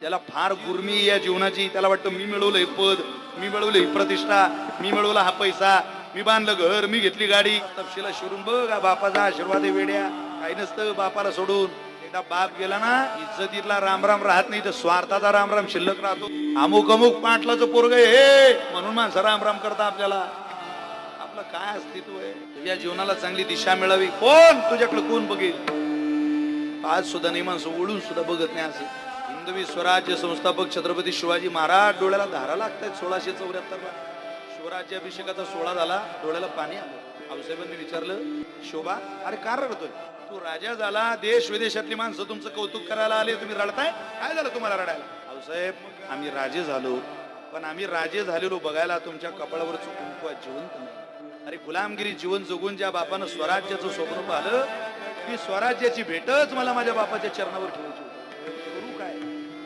त्याला फार गुर्मी या जीवनाची. त्याला वाटतं मी मिळवलं हे पद मी मिळवलं ही प्रतिष्ठा मी मिळवला हा पैसा मी बांधलं घर मी घेतली गाडी. तपशीला शिरून बघ बापाचा आशीर्वाद आहे वेड्या. काही नसतं बापाला सोडून. एकदा बाप गेला ना इज्जतीतला रामराम राहत नाही तर स्वार्थाचा रामराम शिल्लक राहतो. अमुक अमुक पाटलाचं पोरग हे म्हणून माणसं रामराम करता आपल्याला. आपलं काय अस्तित्व आहे? तुझ्या जीवनाला चांगली दिशा मिळावी. कोण? तुझ्याकडे कोण बघेल? आज सुद्धा नाही माणसं ओढून सुद्धा बघत नाही असं. हिंदवी स्वराज्य संस्थापक छत्रपती शिवाजी महाराज डोळ्याला धारा लागतायत सोळाशे चौऱ्याहत्तर ला शिवराज्याभिषेकाचा सोहळा झाला डोळ्याला पाणी आलं. आऊसाहेबांनी विचारलं शोभा अरे का रडतोय? तू राजा झाला देश विदेशातली माणसं तुमचं कौतुक करायला आले तुम्ही रडताय? काय झालं तुम्हाला रडायला? आऊसाहेब आम्ही राजे झालो पण आम्ही राजे झालेलो बघायला तुमच्या कपाळावर कुंकू जिवंत नाही. अरे गुलामगिरी जीवन जगून ज्या बापानं स्वराज्याचं स्वप्न पाहिलं ती स्वराज्याची भेटच मला माझ्या बापाच्या चरणावर ठेवायची होती.